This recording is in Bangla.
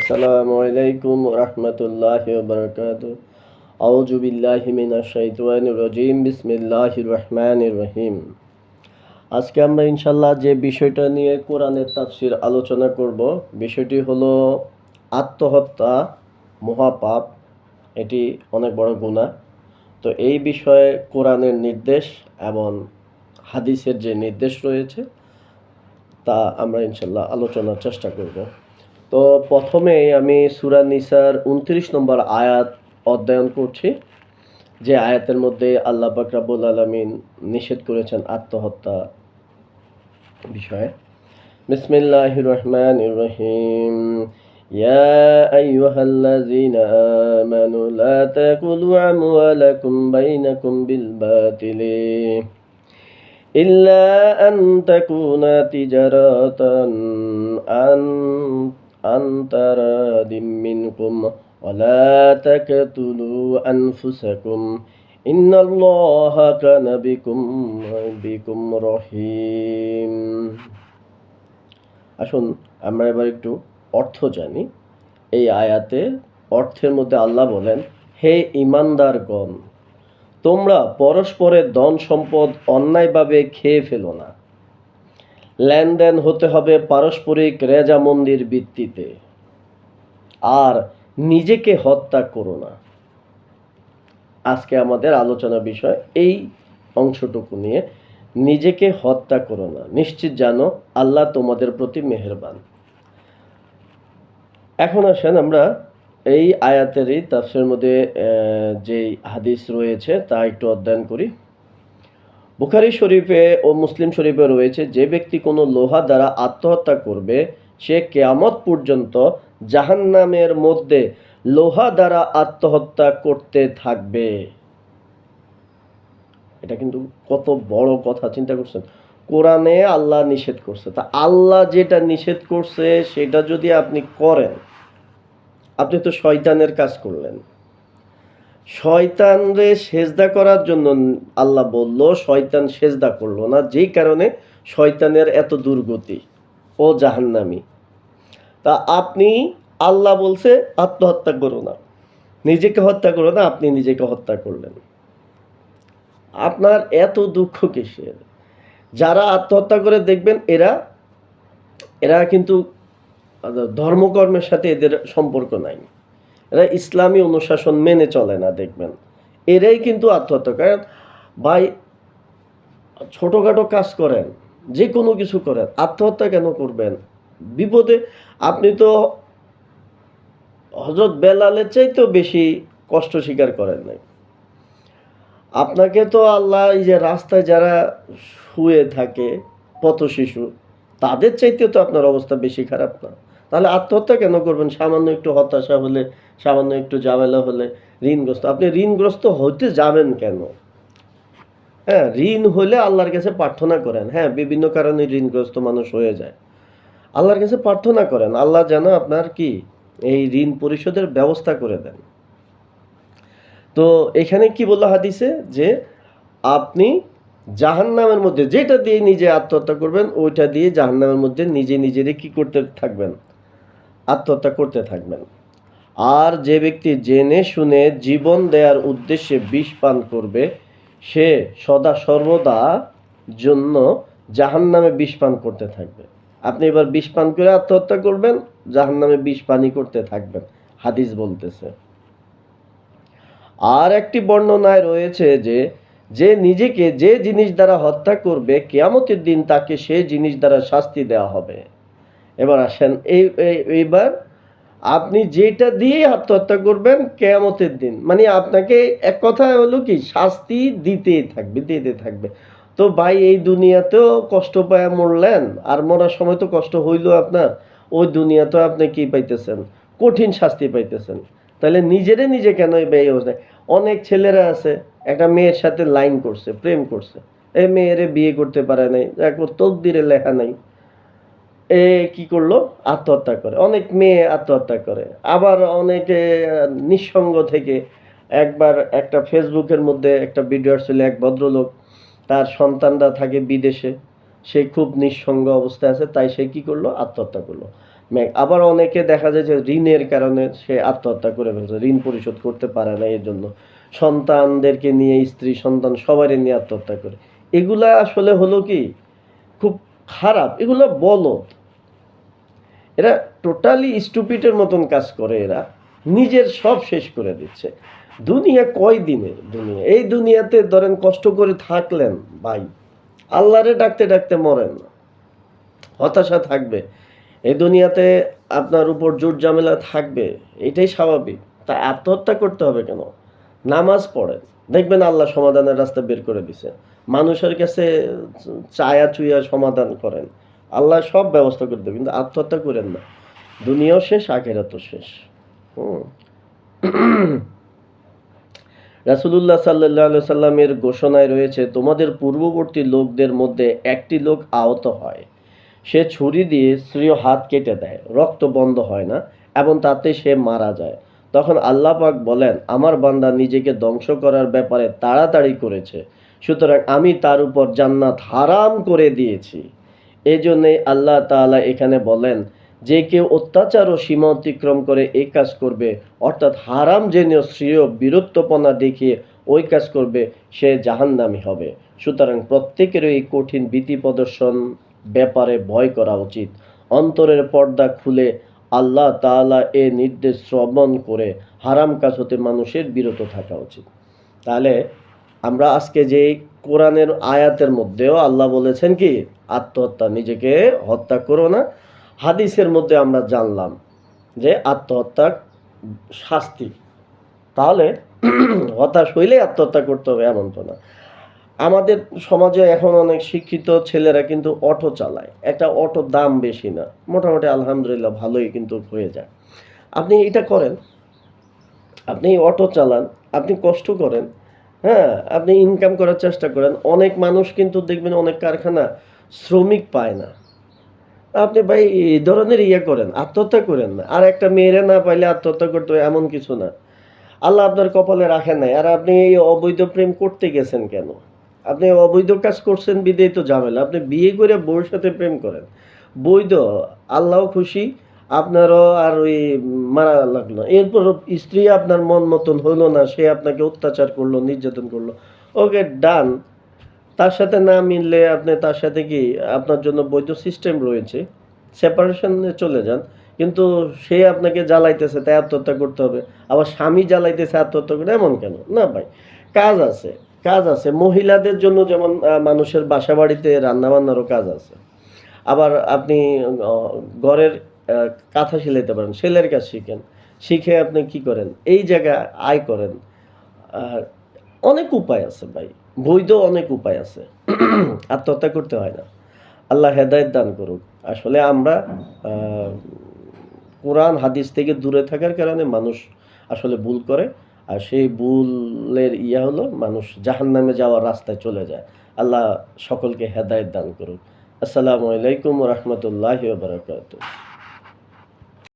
আসসালামু আলাইকুম রহমতুল্লাহ বরকাত আউযু বিল্লাহি মিনাশ শাইতানির রাজিম। বিসমিল্লাহির রহমানির রহিম। আজকে আমরা ইনশাল্লাহ যে বিষয়টা নিয়ে কোরআনের তাফসির আলোচনা করব, বিষয়টি হলো আত্মহত্যা, মহাপাপ। এটি অনেক বড় গুনাহ। তো এই বিষয়ে কোরআনের নির্দেশ এবং হাদিসের যে নির্দেশ রয়েছে, তা আমরা ইনশাল্লাহ আলোচনার চেষ্টা করব। তো প্রথমে আমি সুরা নিসার উনত্রিশ নম্বর আয়াত অধ্যয়ন করছি যে আয়াতের মধ্যে আল্লাহ পাক রাব্বুল আলামিন নিষেধ করেছেন আত্মহত্যা বিষয়ে বিসমিল্লাহির রহমানির রহিম يا أيها الذين آمنوا لا تأكلوا أموالكم بينكم بالباطل إلا أن تكون تجارة عن عن تراد منكم ولا تقتلوا أنفسكم إن الله كان بكم بكم رحيم আসুন আমরা এবার একটু অর্থ জানি এই আয়াতে অর্থের মধ্যে আল্লাহ বলেন হে ইমানদারগণ তোমরা পরস্পরের ধন সম্পদ অন্যায়ভাবে খেয়ে ফেলো না লেনদেন হতে হবে পারস্পরিক রেজামন্দির ভিত্তিতে। আর নিজেকে হত্যা করো না। আজকে আমাদের আলোচনা বিষয় এই অংশটুকু নিয়ে। নিজেকে হত্যা করো না। নিশ্চিত জানো, আল্লাহ তোমাদের প্রতি মেহেরবান। এখন আসেন আমরা এই আয়াতেরই তাফসিরের মধ্যে যেই হাদিস রয়েছে তা একটু অধ্যয়ন করি। বুখারি শরীফে ও মুসলিম শরীফে রয়েছে, যে ব্যক্তি কোনো লোহা দ্বারা আত্মহত্যা করবে, সে কেয়ামত পর্যন্ত জাহান্নামের মধ্যে লোহা দ্বারা আত্মহত্যা করতে থাকবে। এটা কিন্তু কত বড় কথা, চিন্তা করছেন। কোরআনে আল্লাহ নিষেধ করছে। তা আল্লাহ যেটা নিষেধ করছে, সেটা যদি আপনি করেন, আপনি তো শয়তানের কাজ করলেন। শয়তানরে সেজদা করার জন্য আল্লাহ বলল, শয়তান সেজদা করল না, যেই কারণে শয়তানের এত দুর্গতি ও জাহান্নামি। তা আপনি, আল্লাহ বলছে, আত্মহত্যা করো না। নিজেকে হত্যা করো না, আপনি নিজেকে হত্যা করলেন। আপনার এত দুঃখ কিসের? যারা আত্মহত্যা করে দেখবেন, এরা এরা কিন্তু ধর্মকর্মের সাথে এদের সম্পর্ক নাই। এরা ইসলামী অনুশাসন মেনে চলে না, দেখবেন। এরাই কিন্তু আত্মহত্যা কারণ ভাই, ছোটোখাটো কাজ করেন যে কোনো কিছু করেন, আত্মহত্যা কেন করবেন? বিপদে, আপনি তো হজরত বেলালের চাইতেও বেশি কষ্ট স্বীকার করেন নাই। আপনাকে তো আল্লাহ এই যে রাস্তায় যারা শুয়ে থাকে পথ শিশু তাদের চাইতেও তো আপনার অবস্থা বেশি খারাপ না তাহলে আত্মহত্যা কেন করবেন? সামান্য একটু হতাশা হলে, সামান্য একটু ঝামেলা হলে, ঋণগ্রস্ত। আপনি ঋণগ্রস্ত হতে যাবেন কেন? হ্যাঁ ঋণ হলে আল্লাহর কাছে প্রার্থনা করেন। হ্যাঁ বিভিন্ন কারণে ঋণগ্রস্ত মানুষ হয়ে যায়। আল্লাহর কাছে প্রার্থনা করেন, আল্লাহ যেন আপনার কি? এই ঋণ পরিশোধের ব্যবস্থা করে দেন। তো এখানে কি বলল হাদিসে? যে আপনি জাহান্নামের মধ্যে যেটা দিয়ে নিজে আত্মহত্যা করবেন, ওইটা দিয়ে জাহান্নামের মধ্যে নিজে নিজেরই কি করতে থাকবেন? আত্মহত্যা করতে থাকবেন। আর যে ব্যক্তি জেনে শুনে জীবন দেওয়ার উদ্দেশ্যে বিষ পান করবে, সে সদা সর্বদা জন্য জাহান্নামে বিষ পান করতে থাকবে। আপনি এবার বিষ পান করে আত্মহত্যা করবেন, জাহান্নামে বিষ পানি করতে থাকবেন, হাদিস বলতেছে। আর একটি বর্ণনায় রয়েছে যে যে নিজেকে যে জিনিস দ্বারা হত্যা করবে, কেয়ামতের দিন তাকে সে জিনিস দ্বারা শাস্তি দেওয়া হবে। এবার আসেন, এই, এই- এইবার আপনি যেটা দিয়ে আত্মহত্যা করবেন কেয়ামতের দিন মানে আপনাকে এক কথা হলো কি, শাস্তি দিতেই থাকবে, দিতে থাকবে। তো ভাই, এই দুনিয়াতেও কষ্ট পায় মরলেন, আর মরার সময় তো কষ্ট হইল আপনার, ওই দুনিয়াতেও আপনি কি পাইতেছেন? কঠিন শাস্তি পাইতেছেন। তাহলে নিজেরে নিজে কেন ব্যয় অবস্থায় অনেক ছেলেরা আছে, একটা মেয়ের সাথে লাইন করছে, প্রেম করছে। এই মেয়েরে বিয়ে করতে পারে নাই তকদিরে লেখা নাই। এ কি করল? আত্মহত্যা করে। অনেক মেয়ে আত্মহত্যা করে। আবার অনেকে নিঃসঙ্গ থেকে একবার একটা ফেসবুকের মধ্যে একটা ভিডিও আসছিল, এক ভদ্রলোক, তার সন্তানরা থাকে বিদেশে, সে খুব নিঃসঙ্গ অবস্থায় আছে, তাই সে কি করল? আত্মহত্যা করল। আবার অনেকে দেখা যায় যে ঋণের কারণে সে আত্মহত্যা করে ফেলছে, ঋণ পরিশোধ করতে পারে না এর জন্য। সন্তানদেরকে নিয়ে, স্ত্রী, সন্তান সবারই নিয়ে আত্মহত্যা করে। এগুলা আসলে হলো কি? খুব খারাপ। এগুলো বলদ এরা টোটালি স্টুপিটের মতন কাজ করে এরা। নিজের সব শেষ করে দিচ্ছে। দুনিয়া কয় দিনের দুনিয়া। এই দুনিয়াতে ধরেন কষ্ট করে থাকলেন, ভাই। আল্লাহরে ডাকতে ডাকতে মরেন হতাশা থাকবে। এই দুনিয়াতে আপনার উপর জোর ঝামেলা থাকবে। এটাই স্বাভাবিক। তা আত্মহত্যা করতে হবে কেন? নামাজ পড়েন। দেখবেন আল্লাহ সমাধানের রাস্তা বের করে দিছে। মানুষের কাছে চায়া চুয়া সমাধান করেন। আল্লাহ সব ব্যবস্থা করে দেবে, কিন্তু আত্মহত্যা করেন না। দুনিয়াও শেষ, আখেরাতও শেষ। রাসুলুল্লাহ সাল্লাহ সাল্লামের ঘোষণায় রয়েছে, তোমাদের পূর্ববর্তী লোকদের মধ্যে একটি লোক আহত হয়। সে ছুরি দিয়ে স্ত্রীয় হাত কেটে দেয়, রক্ত বন্ধ হয় না, এবং তাতে সে মারা যায়। তখন আল্লাহ পাক বলেন, আমার বান্দা নিজেকে ধ্বংস করার ব্যাপারে তাড়াতাড়ি করেছে, সুতরাং আমি তার উপর জান্নাত হারাম করে দিয়েছি। এই জন্যেই আল্লাহ তাআলা এখানে বলেন, যে কেউ অত্যাচার ও সীমা অতিক্রম করে এই কাজ করবে, অর্থাৎ হারাম জেনেও শ্রেয় বীরত্বপনা দেখিয়ে ওই কাজ করবে, সে জাহান্নামী হবে। সুতরাং প্রত্যেকের এই কঠিন ভীতি প্রদর্শন ব্যাপারে ভয় করা উচিত। অন্তরের পর্দা খুলে আল্লাহ তাআলা এ নির্দেশ শ্রবণ করে হারাম কাজ হতে মানুষের বিরত থাকা উচিত। তাহলে আমরা আজকে যে কোরআনের আয়াতের মধ্যেও আল্লাহ বলেছেন কি আত্মহত্যা, নিজেকে হত্যা করো না। হাদিসের মধ্যে আমরা জানলাম যে আত্মহত্যা শাস্তি। তাহলে হতাশ হইলে আত্মহত্যা করতে হবে, এমন তো না। আমাদের সমাজে এখন অনেক শিক্ষিত ছেলেরা কিন্তু অটো চালায়। একটা অটো দাম বেশি না। মোটামুটি আলহামদুলিল্লাহ ভালোই কিন্তু হয়ে যায়। আপনি এটা করেন। আপনি অটো চালান, আপনি কষ্ট করেন। হ্যাঁ আপনি ইনকাম করার চেষ্টা করেন। অনেক মানুষ কিন্তু দেখবেন অনেক কারখানা শ্রমিক পায় না। আপনি ভাই এই ধরনের ইয়ে করেন, আত্মহত্যা করেন না। আর একটা মেয়েরে না পাইলে আত্মহত্যা করতে হয় এমন কিছু না। আল্লাহ আপনার কপালে রাখেন নাই। আর আপনি এই অবৈধ প্রেম করতে গেছেন কেন? আপনি অবৈধ কাজ করছেন বিদেই তো ঝামেলা। আপনি বিয়ে করে বউর সাথে প্রেম করেন। বৈধ আল্লাহ খুশি, আপনারও আর ওই মারা লাগল। এরপর স্ত্রী আপনার মন মতন হলো না, সে আপনাকে অত্যাচার করল, নির্যাতন করল। ওকে, ডান। তার সাথে না মিললে আপনি তার সাথে কি আপনার জন্য বৈধ সিস্টেম রয়েছে? সেপারেশনে চলে যান। কিন্তু সে আপনাকে জ্বালাইতেছে, তাই আত্মহত্যা করতে হবে। আবার স্বামী জ্বালাইতেছে, আত্মহত্যা করে এমন কেন? না ভাই, কাজ আছে কাজ আছে। মহিলাদের জন্য যেমন মানুষের বাসা বাড়িতে রান্নাবান্নারও কাজ আছে। আবার আপনি ঘরের কাঁথা সেলাইতে পারেন, সেলের কাজ শিখেন। শিখে আপনি কি করেন? এই জায়গায় আয় করেন। অনেক উপায় আছে ভাই। বৈধ অনেক উপায় আছে। আত্মহত্যা করতে হয় না। আল্লাহ হেদায়ত দান করুক। আসলে আমরা কোরআন, হাদিস থেকে দূরে থাকার কারণে মানুষ আসলে ভুল করে। আর সেই ভুলের ইয়া হলো মানুষ জাহান্নামে যাওয়ার রাস্তায় চলে যায়। আল্লাহ সকলকে হেদায়ত দান করুক। আসসালামু আলাইকুম রহমতুল্লাহ বারকাত